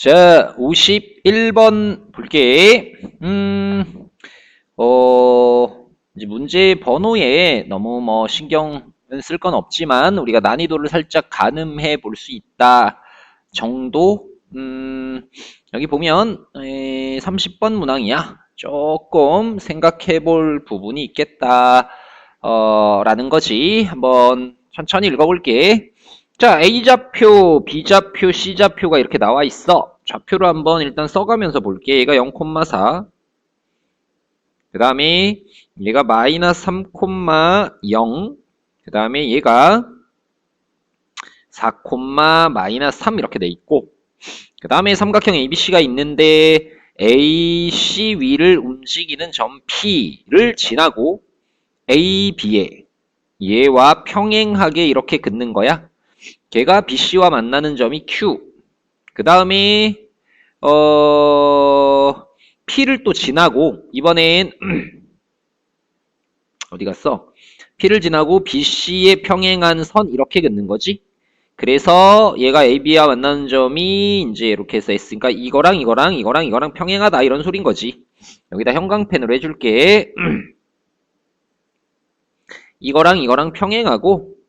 자, 51번 볼게. 음, 어, 이제 문제 번호에 너무 뭐 신경은 쓸건 없지만 우리가 난이도를 살짝 가늠해 볼 수 있다 정도? 음, 여기 보면 에, 30번 문항이야. 조금 생각해 볼 부분이 있겠다. 어, 라는 거지. 한번 천천히 읽어볼게. 자, A좌표, B좌표, C좌표가 이렇게 나와 있어. 좌표를 한번 일단 써가면서 볼게. 얘가 0,4. 그 다음에 얘가 마이너스 3,0. 그 다음에 얘가 4, 마이너스 3 이렇게 돼 있고 그 다음에 삼각형 ABC가 있는데 AC 위를 움직이는 점 P를 지나고 AB에 얘와 평행하게 이렇게 긋는 거야. 걔가 BC와 만나는 점이 Q. 그 다음에 어 P를 또 지나고 이번엔 어디 갔어? P를 지나고 BC에 평행한 선 이렇게 긋는 거지. 그래서 얘가 AB와 만나는 점이 이제 이렇게 해서 S니까 이거랑 이거랑 이거랑 이거랑 평행하다 이런 소린 거지. 여기다 형광펜으로 해줄게. 이거랑 이거랑 평행하고 그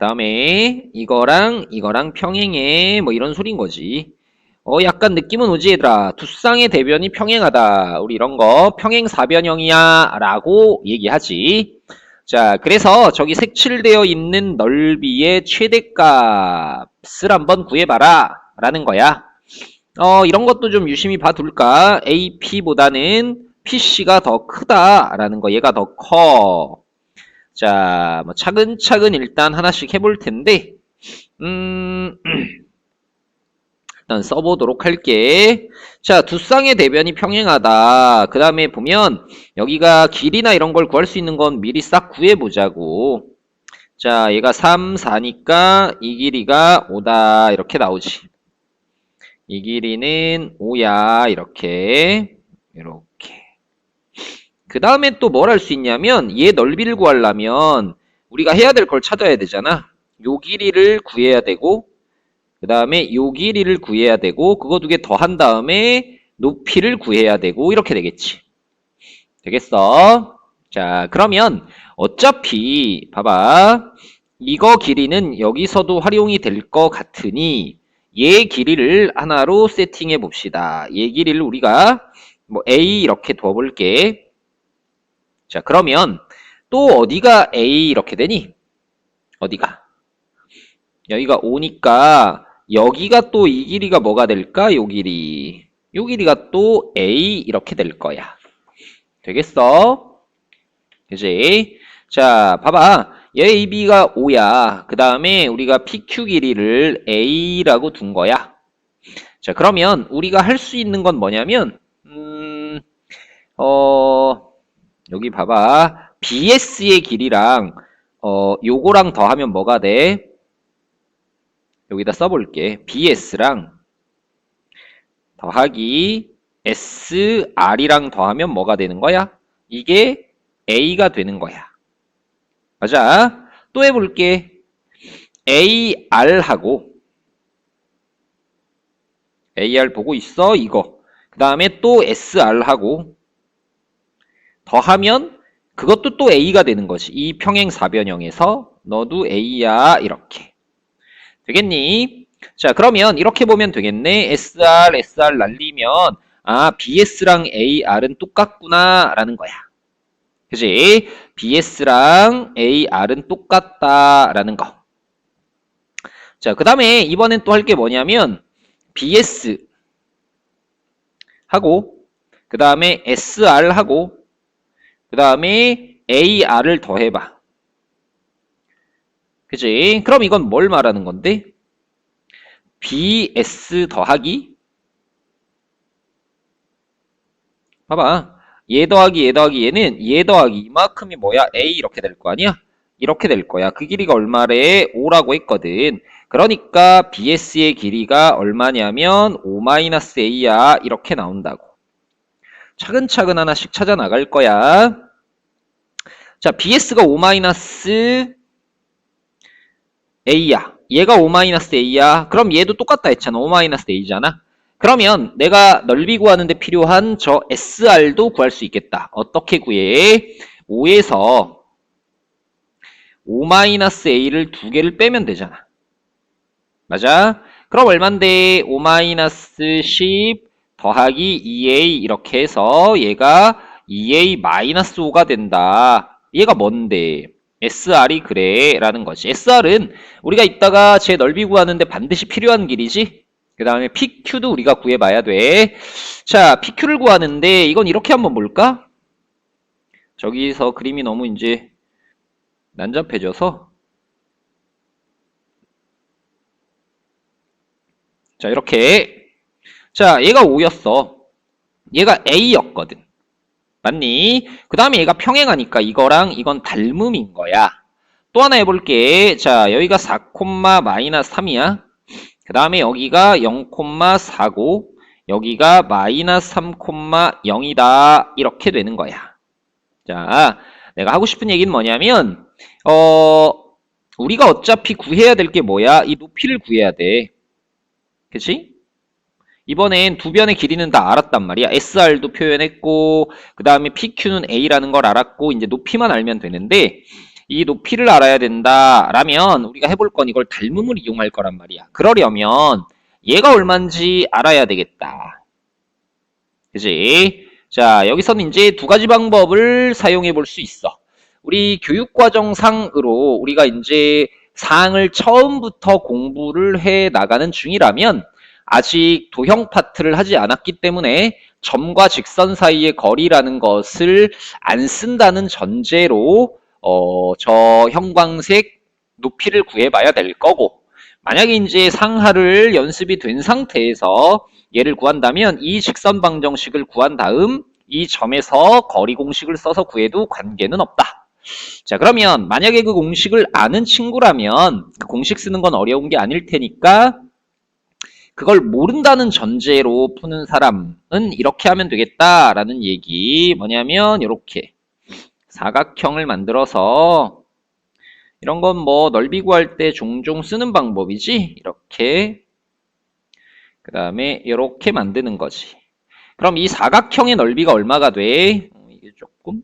다음에 이거랑 이거랑 평행해 뭐 이런 소린 거지. 어 약간 느낌은 오지 얘들아. 두 쌍의 대변이 평행하다. 우리 이런 거 평행 사변형이야 라고 얘기하지. 자, 그래서 저기 색칠되어 있는 넓이의 최대값을 한번 구해봐라 라는 거야. 어, 이런 것도 좀 유심히 봐둘까? AP보다는 PC가 더 크다라는 거, 얘가 더 커. 자, 뭐 차근차근 일단 하나씩 해볼 텐데, 음, 일단 써보도록 할게. 자, 두 쌍의 대변이 평행하다. 그 다음에 보면 여기가 길이나 이런 걸 구할 수 있는 건 미리 싹 구해보자고. 자, 얘가 3, 4니까 이 길이가 5다. 이렇게 나오지. 이 길이는 5야. 이렇게. 이렇게. 그 다음에 또 뭘 할 수 있냐면 얘 넓이를 구하려면 우리가 해야 될 걸 찾아야 되잖아. 요 길이를 구해야 되고 그 다음에 요 길이를 구해야 되고 그거 두 개 더 한 다음에 높이를 구해야 되고 이렇게 되겠지. 되겠어? 자 그러면 어차피 봐봐 이거 길이는 여기서도 활용이 될 것 같으니 얘 길이를 하나로 세팅해 봅시다. 얘 길이를 우리가 뭐 A 이렇게 둬볼게. 자 그러면 또 어디가 A 이렇게 되니? 어디가? 여기가 5니까 여기가 또 이 길이가 뭐가 될까? 요 길이. 요 길이가 또 A 이렇게 될 거야. 되겠어? 그지? 자, 봐봐. 얘 AB가 5야. 그 다음에 우리가 PQ 길이를 A라고 둔 거야. 자, 그러면 우리가 할 수 있는 건 뭐냐면, 음, 어, 여기 봐봐. BS의 길이랑, 어, 요거랑 더하면 뭐가 돼? 여기다 써볼게. BS랑 더하기 SR이랑 더하면 뭐가 되는 거야? 이게 A가 되는 거야. 맞아. 또 해볼게. AR하고 AR 보고 있어? 이거. 그 다음에 또 SR하고 더하면 그것도 또 A가 되는 거지. 이 평행 사변형에서 너도 A야 이렇게. 되겠니? 자, 그러면 이렇게 보면 되겠네. SR, SR 날리면 아, BS랑 AR은 똑같구나 라는 거야. 그지? BS랑 AR은 똑같다 라는 거. 자, 그 다음에 이번엔 또 할 게 뭐냐면 BS 하고 그 다음에 SR 하고 그 다음에 AR을 더해봐. 그지? 그럼 이건 뭘 말하는 건데? BS 더하기 봐봐. 얘 더하기 얘 더하기 얘는 얘 더하기 이만큼이 뭐야? A 이렇게 될 거 아니야? 이렇게 될 거야. 그 길이가 얼마래? 5라고 했거든. 그러니까 BS의 길이가 얼마냐면 5-A야. 이렇게 나온다고. 차근차근 하나씩 찾아 나갈 거야. 자, BS가 5- A야. 얘가 5-a야. 그럼 얘도 똑같다 했잖아. 5-a잖아. 그러면 내가 넓이 구하는데 필요한 저 SR도 구할 수 있겠다. 어떻게 구해? 5에서 5-a를 두 개를 빼면 되잖아. 맞아? 그럼 얼만데 5-10 더하기 2a 이렇게 해서 얘가 2a-5가 된다. 얘가 뭔데? SR이 그래 라는 거지. SR은 우리가 이따가 제 넓이 구하는데 반드시 필요한 길이지. 그 다음에 PQ도 우리가 구해봐야 돼. 자, PQ를 구하는데 이건 이렇게 한번 볼까? 저기서 그림이 너무 이제 난잡해져서 자, 이렇게 자, 얘가 5였어. 얘가 A였거든. 맞니? 그 다음에 얘가 평행하니까 이거랑 이건 닮음인 거야. 또 하나 해볼게. 자, 여기가 4, 마이너스 3이야. 그 다음에 여기가 0,4고 여기가 마이너스 3,0이다. 이렇게 되는 거야. 자, 내가 하고 싶은 얘기는 뭐냐면 어 우리가 어차피 구해야 될 게 뭐야? 이 높이를 구해야 돼. 그치? 이번엔 두 변의 길이는 다 알았단 말이야. SR도 표현했고, 그 다음에 PQ는 A라는 걸 알았고, 이제 높이만 알면 되는데, 이 높이를 알아야 된다라면 우리가 해볼 건 이걸 닮음을 이용할 거란 말이야. 그러려면 얘가 얼마인지 알아야 되겠다. 그지? 자, 여기서는 이제 두 가지 방법을 사용해 볼 수 있어. 우리 교육과정상으로 우리가 이제 사항을 처음부터 공부를 해 나가는 중이라면 아직 도형 파트를 하지 않았기 때문에 점과 직선 사이의 거리라는 것을 안 쓴다는 전제로 어, 저 형광색 높이를 구해봐야 될 거고 만약에 이제 상하를 연습이 된 상태에서 얘를 구한다면 이 직선 방정식을 구한 다음 이 점에서 거리 공식을 써서 구해도 관계는 없다. 자 그러면 만약에 그 공식을 아는 친구라면 그 공식 쓰는 건 어려운 게 아닐 테니까 그걸 모른다는 전제로 푸는 사람은 이렇게 하면 되겠다라는 얘기. 뭐냐면 이렇게. 사각형을 만들어서 이런 건 뭐 넓이 구할 때 종종 쓰는 방법이지? 이렇게. 그 다음에 이렇게 만드는 거지. 그럼 이 사각형의 넓이가 얼마가 돼? 어, 이게 조금.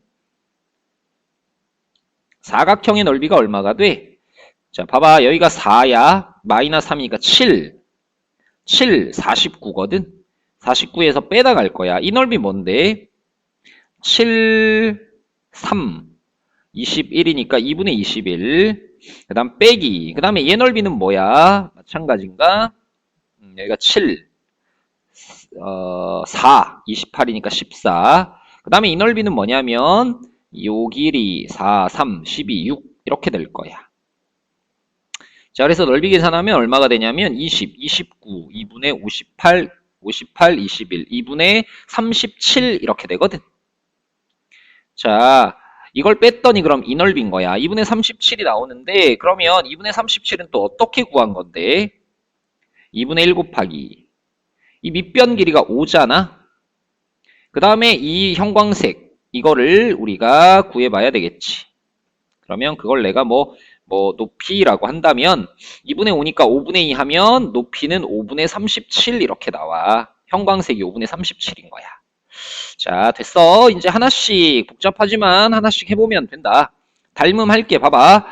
사각형의 넓이가 얼마가 돼? 자 봐봐. 여기가 4야 마이너스 3이니까 7 7, 49거든? 49에서 빼다 갈 거야. 이 넓이 뭔데? 7, 3, 21이니까 2분의 21. 그 다음 빼기. 그 다음에 얘 넓이는 뭐야? 마찬가지인가? 음, 여기가 7, 어, 4, 28이니까 14. 그 다음에 이 넓이는 뭐냐면 요 길이 4, 3, 12, 6 이렇게 될 거야. 자, 그래서 넓이 계산하면 얼마가 되냐면 20, 29, 2분의 58, 58, 21, 2분의 37 이렇게 되거든. 자, 이걸 뺐더니 그럼 이 넓인 거야. 2분의 37이 나오는데 그러면 2분의 37은 또 어떻게 구한 건데? 2분의 1 곱하기 이 밑변 길이가 5잖아. 그 다음에 이 형광색 이거를 우리가 구해봐야 되겠지. 그러면 그걸 내가 뭐 뭐 높이라고 한다면 2분의 5니까 5분의 2 하면 높이는 5분의 37 이렇게 나와. 형광색이 5분의 37인 거야. 자, 됐어. 이제 하나씩 복잡하지만 하나씩 해보면 된다. 닮음 할게. 봐봐.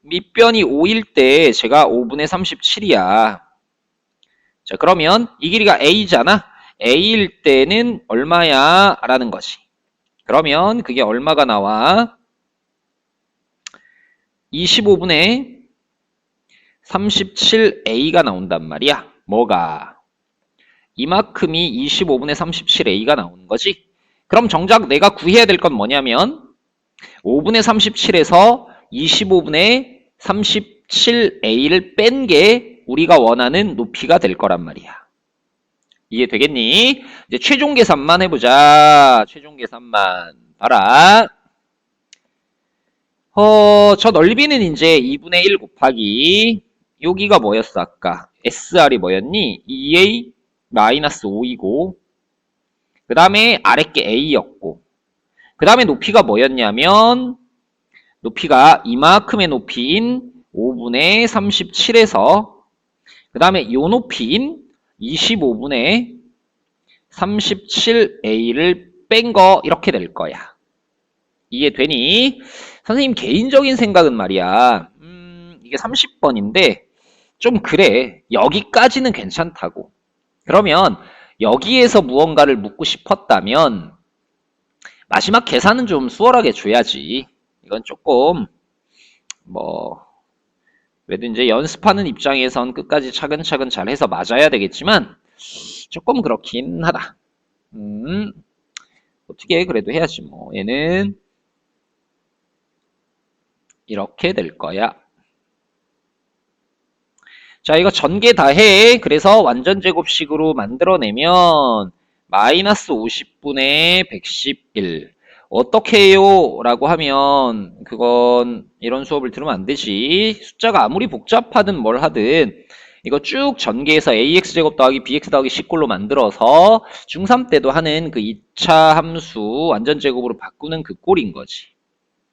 밑변이 5일 때 제가 5분의 37이야. 자, 그러면 이 길이가 A잖아. A일 때는 얼마야? 라는 거지. 그러면 그게 얼마가 나와? 25분의 37a가 나온단 말이야. 뭐가? 이만큼이 25분의 37a가 나오는 거지. 그럼 정작 내가 구해야 될 건 뭐냐면 5분의 37에서 25분의 37a를 뺀 게 우리가 원하는 높이가 될 거란 말이야. 이해되겠니? 이제 최종 계산만 해보자. 최종 계산만 봐라. 어, 저 넓이는 이제 2분의 1 곱하기 여기가 뭐였어 아까 SR이 뭐였니? 2A 마이너스 5이고 그 다음에 아랫게 A였고 그 다음에 높이가 뭐였냐면 높이가 이만큼의 높이인 5분의 37에서 그 다음에 요 높이인 25분의 37a를 뺀 거 이렇게 될 거야. 이해되니? 선생님 개인적인 생각은 말이야. 음, 이게 30번인데 좀 그래. 여기까지는 괜찮다고. 그러면 여기에서 무언가를 묻고 싶었다면 마지막 계산은 좀 수월하게 줘야지. 이건 조금 뭐 그래도 이제 연습하는 입장에선 끝까지 차근차근 잘 해서 맞아야 되겠지만 조금 그렇긴 하다. 음, 어떻게 그래도 해야지 뭐. 얘는 이렇게 될 거야. 자, 이거 전개 다 해. 그래서 완전 제곱식으로 만들어내면 마이너스 50분의 111. 어떻게 해요? 라고 하면 그건 이런 수업을 들으면 안 되지. 숫자가 아무리 복잡하든 뭘 하든 이거 쭉 전개해서 ax제곱 더하기 bx 더하기 19로 만들어서 중3 때도 하는 그 2차 함수 완전 제곱으로 바꾸는 그 꼴인 거지.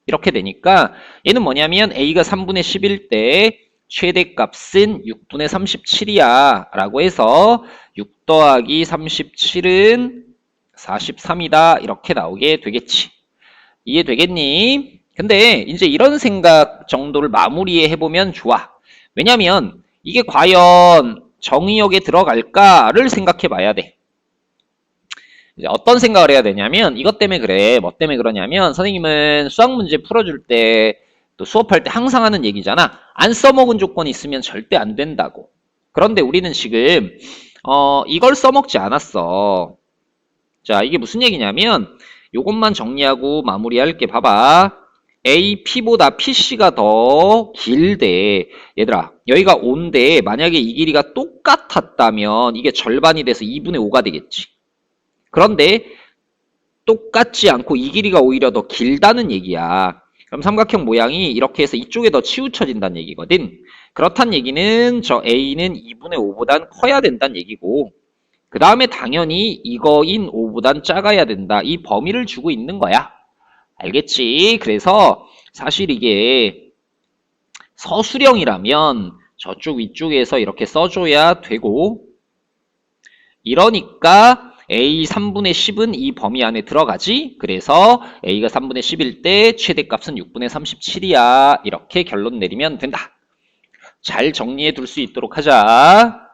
이렇게 되니까 얘는 뭐냐면 a가 3분의 10일 때 최대값은 6분의 37이야 라고 해서 6 더하기 37은 43이다. 이렇게 나오게 되겠지. 이해되겠니? 근데 이제 이런 생각 정도를 마무리해 보면 좋아. 왜냐면 이게 과연 정의역에 들어갈까를 생각해 봐야 돼 어떤 생각을 해야 되냐면 이것 때문에 그래 뭐 때문에 그러냐면 선생님은 수학 문제 풀어줄 때 또 수업할 때 항상 하는 얘기잖아. 안 써먹은 조건이 있으면 절대 안 된다고. 그런데 우리는 지금 어, 이걸 써먹지 않았어. 자, 이게 무슨 얘기냐면 요것만 정리하고 마무리할게. 봐봐. AP보다 PC가 더 길대. 얘들아, 여기가 5인데 만약에 이 길이가 똑같았다면 이게 절반이 돼서 2분의 5가 되겠지. 그런데 똑같지 않고 이 길이가 오히려 더 길다는 얘기야. 그럼 삼각형 모양이 이렇게 해서 이쪽에 더 치우쳐진다는 얘기거든. 그렇단 얘기는 저 A는 2분의 5보단 커야 된다는 얘기고 그 다음에 당연히 이거인 5보단 작아야 된다. 이 범위를 주고 있는 거야. 알겠지? 그래서 사실 이게 서술형이라면 저쪽 위쪽에서 이렇게 써줘야 되고 이러니까 a 3분의 10은 이 범위 안에 들어가지. 그래서 a가 3분의 10일 때 최대값은 6분의 37이야. 이렇게 결론 내리면 된다. 잘 정리해 둘 수 있도록 하자.